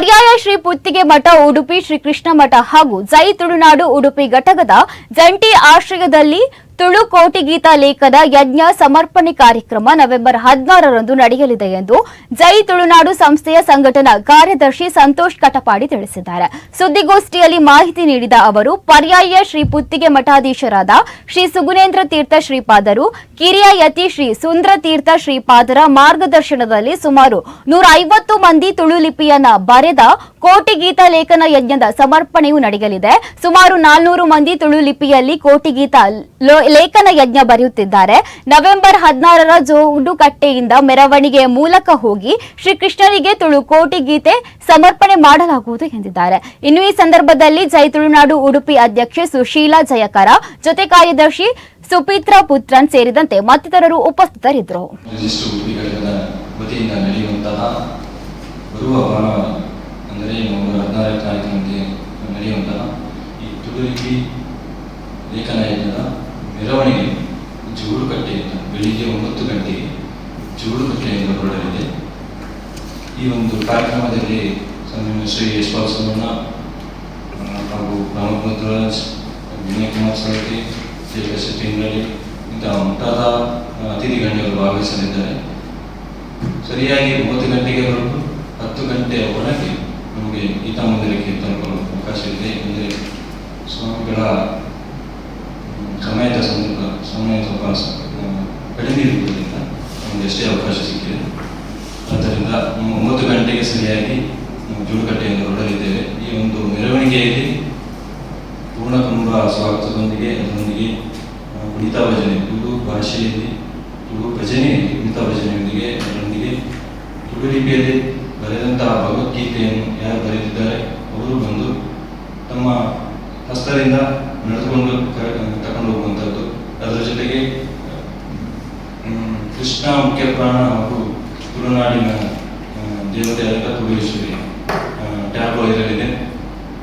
ಪರ್ಯಾಯ ಶ್ರೀ ಪುತ್ತಿಗೆ ಮಠ ಉಡುಪಿ ಶ್ರೀ ಕೃಷ್ಣ ಮಠ ಹಾಗೂ ಜೈ ತುಳುನಾಡು ಉಡುಪಿ ಘಟಕದ ಜಂಟಿ ಆಶ್ರಯದಲ್ಲಿ ತುಳು ಕೋಟಿಗೀತ ಲೇಖದ ಯಜ್ಞ ಸಮರ್ಪಣೆ ಕಾರ್ಯಕ್ರಮ ನವೆಂಬರ್ ಹದಿನಾರರಂದು ನಡೆಯಲಿದೆ ಎಂದು ಜೈ ತುಳುನಾಡು ಸಂಸ್ಥೆಯ ಸಂಘಟನಾ ಕಾರ್ಯದರ್ಶಿ ಸಂತೋಷ್ ಕಟಪಾಡಿ ತಿಳಿಸಿದ್ದಾರೆ. ಸುದ್ದಿಗೋಷ್ಠಿಯಲ್ಲಿ ಮಾಹಿತಿ ನೀಡಿದ ಅವರು, ಪರ್ಯಾಯ ಶ್ರೀ ಪುತ್ತಿಗೆ ಮಠಾಧೀಶರಾದ ಶ್ರೀ ಸುಗುಣೇಂದ್ರ ತೀರ್ಥ ಶ್ರೀಪಾದರು, ಕಿರಿಯ ಯತಿ ಶ್ರೀ ಸುಂದ್ರ ತೀರ್ಥ ಶ್ರೀಪಾದರ ಮಾರ್ಗದರ್ಶನದಲ್ಲಿ ಸುಮಾರು ನೂರ ಮಂದಿ ತುಳು ಲಿಪಿಯನ್ನ ಬರೆದ ಕೋಟಿಗೀತ ಲೇಖನ ಯಜ್ಞದ ಸಮರ್ಪಣೆಯು ನಡೆಯಲಿದೆ. ಸುಮಾರು ನಾಲ್ನೂರು ಮಂದಿ ತುಳು ಲಿಪಿಯಲ್ಲಿ ಕೋಟಿಗೀತ ಲೇಖನ ಯಜ್ಞ ಬರೆಯುತ್ತಿದ್ದಾರೆ. ನವೆಂಬರ್ ಹದಿನಾರರ ಜೋಡುಕಟ್ಟೆಯಿಂದ ಮೆರವಣಿಗೆಯ ಮೂಲಕ ಹೋಗಿ ಶ್ರೀಕೃಷ್ಣರಿಗೆ ತುಳು ಕೋಟಿಗೀತೆ ಸಮರ್ಪಣೆ ಮಾಡಲಾಗುವುದು ಎಂದಿದ್ದಾರೆ. ಇನ್ನು ಈ ಸಂದರ್ಭದಲ್ಲಿ ಜೈ ತುಳುನಾಡು ಉಡುಪಿ ಅಧ್ಯಕ್ಷೆ ಸುಶೀಲಾ ಜಯಕರ, ಜೊತೆ ಕಾರ್ಯದರ್ಶಿ ಸುಪಿತ್ರ ಪುತ್ರನ್ ಸೇರಿದಂತೆ ಮತ್ತಿತರರು ಉಪಸ್ಥಿತರಿದ್ದರು. ಲೇಖನ ಮೆರವಣಿಗೆ ಜೋಡುಕಟ್ಟೆಯಿಂದ ಬೆಳಿಗ್ಗೆ ಒಂಬತ್ತು ಗಂಟೆಗೆ ಜೋಡುಕಟ್ಟೆಯಿಂದ ಹೊರಡಲಿದೆ. ಈ ಒಂದು ಕಾರ್ಯಕ್ರಮದಲ್ಲಿ ಶ್ರೀ ಯಶ್ಪಾಲ್ ಸೋಮಣ್ಣ ಹಾಗೂ ಪ್ರಮೋದ್ ವಿನಯ್ ಕುಮಾರ್ ಜಯ ಶೆಟ್ಟಿ ಇಂಗಳಿ ಇಂತಹ ಮುಂತಾದ ಅತಿಥಿ ಗಣ್ಯರು ಭಾಗವಹಿಸಲಿದ್ದಾರೆ. ಸರಿಯಾಗಿ ಮೂವತ್ತು ಗಂಟೆಗೆ ಹೊರಟು ಹತ್ತು ಗಂಟೆಯ ಒಳಗೆ ನಮಗೆ ಗೀತಾ ಮಂದಿರಕ್ಕೆ ತಲುಪಲು ಅವಕಾಶ ಇದೆ ಅಂದರೆ ಸ್ವಾಮಿಗಳ ಸಮಯದ ಸಂದರ್ಭ ಸಮಯ ಆ, ಕಡಿಮೆ ಇರುವುದರಿಂದ ನಮಗೆ ಎಷ್ಟೇ ಅವಕಾಶ ಸಿಕ್ಕಿದೆ ಆದ್ದರಿಂದ ಒಂಬತ್ತು ಗಂಟೆಗೆ ಸರಿಯಾಗಿ ಜೋಡುಕಟ್ಟೆಯಿಂದ ಹೊರಡಲಿದ್ದೇವೆ. ಈ ಒಂದು ಮೆರವಣಿಗೆಯಲ್ಲಿ ಪೂರ್ಣ ತುಂಬ ಸ್ವಾಗತದೊಂದಿಗೆ ಅದರೊಂದಿಗೆ ಕುಣಿತ ಭಜನೆ ತುಳು ಭಾಷೆಯಲ್ಲಿ ತುಳು ಭಜನೆಯಲ್ಲಿ ಕುಣಿತ ಭಜನೆಯೊಂದಿಗೆ ಅದರೊಂದಿಗೆ ತುಳು ಲಿಪಿಯಲ್ಲಿ ಬರೆದಂತಹ ಭಗವದ್ಗೀತೆಯನ್ನು ಹಸ್ತದಿಂದ ನಡೆದುಕೊಂಡು ತಕೊಂಡು ಹೋಗುವಂಥದ್ದು. ಅದರ ಜೊತೆಗೆ ಕೃಷ್ಣ ಮುಖ್ಯ ಪ್ರಾಣ ಹಾಗೂ ತುಳುನಾಡಿನ ದೇವತೆ ದೇವತೆಯಾದ ತುಳುವೇಶ್ವರಿ ಟ್ಯಾಬ್ಲೋ ಇರಲಿದೆ